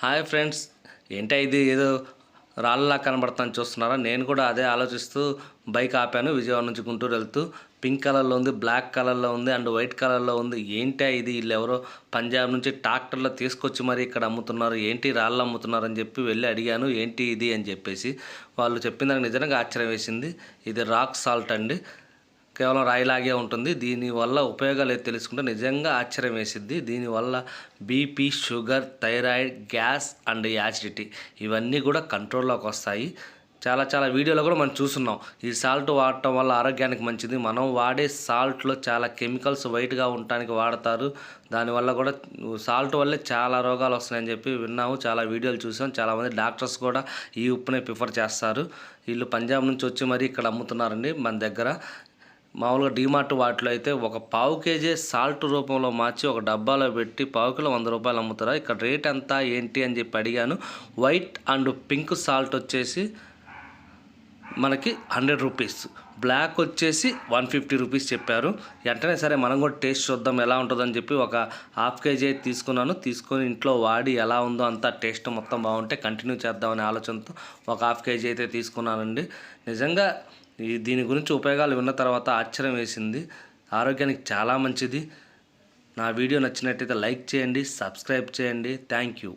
Hi friends. ఏంటో ఇది? ఏదో రాళ్ళలా కనబడతాను చూస్తున్నారా? నేను కూడా అదే ఆలోచిస్తూ బైక్ ఆపాను. విజయవాడ నుంచి గుంటూరు వెళ్తూ పింక్ కలర్లో ఉంది బ్లాక్ కలర్లో ఉంది అండ్ వైట్ కలర్లో ఉంది. ఏంటా ఇది? వీళ్ళు ఎవరో పంజాబ్ నుంచి ట్రాక్టర్లో తీసుకొచ్చి మరి ఇక్కడ అమ్ముతున్నారు. ఏంటి రాళ్ళు అమ్ముతున్నారు అని చెప్పి వెళ్ళి అడిగాను. ఏంటి ఇది అని చెప్పేసి వాళ్ళు చెప్పిన దానికి నిజంగా ఆశ్చర్యం వేసింది. ఇది రాక్ సాల్ట్ అండి. కేవలం రాయిలాగే ఉంటుంది. దీనివల్ల ఉపయోగాలు ఏది తెలుసుకుంటే నిజంగా ఆశ్చర్యం వేసిద్ది. దీనివల్ల BP sugar thyroid gas and acidity ఇవన్నీ కూడా కంట్రోల్లోకి వస్తాయి. చాలా చాలా వీడియోలో కూడా మనం చూస్తున్నాం. ఈ సాల్ట్ వాడటం వల్ల ఆరోగ్యానికి మంచిది. మనం వాడే సాల్ట్లో చాలా కెమికల్స్ వైట్గా ఉండటానికి వాడతారు. దానివల్ల కూడా సాల్ట్ వల్లే చాలా రోగాలు వస్తున్నాయని చెప్పి విన్నాము. చాలా వీడియోలు చూసాం. చాలామంది డాక్టర్స్ కూడా ఈ ఉప్పునే ప్రిఫర్ చేస్తారు. వీళ్ళు పంజాబ్ నుంచి వచ్చి మరీ ఇక్కడ అమ్ముతున్నారండి మన దగ్గర. మామూలుగా డీమార్ట్ వాటిలో అయితే ఒక పావు కేజీ సాల్ట్ రూపంలో మార్చి ఒక డబ్బాలో పెట్టి పావు కిలో వంద రూపాయలు అమ్ముతారా? ఇక్కడ రేట్ ఎంత? ఏంటి? అని చెప్పి అడిగాను. వైట్ అండ్ పింక్ సాల్ట్ వచ్చేసి మనకి హండ్రెడ్ రూపీస్. బ్లాక్ వచ్చేసి వన్ ఫిఫ్టీ రూపీస్ చెప్పారు. వెంటనే సరే మనం కూడా టేస్ట్ చూద్దాం ఎలా ఉంటుందని చెప్పి ఒక హాఫ్ కేజీ అయితే తీసుకున్నాను. తీసుకొని ఇంట్లో వాడి ఎలా ఉందో అంతా టేస్ట్ మొత్తం బాగుంటే కంటిన్యూ చేద్దామనే ఆలోచనతో ఒక హాఫ్ కేజీ అయితే తీసుకున్నానండి. నిజంగా ఈ దీని గురించి ఉపయోగాలు విన్న తర్వాత ఆశ్చర్యం వేసింది. ఆరోగ్యానికి చాలా మంచిది. నా వీడియో నచ్చినట్టయితే లైక్ చేయండి సబ్స్క్రైబ్ చేయండి. Thank you.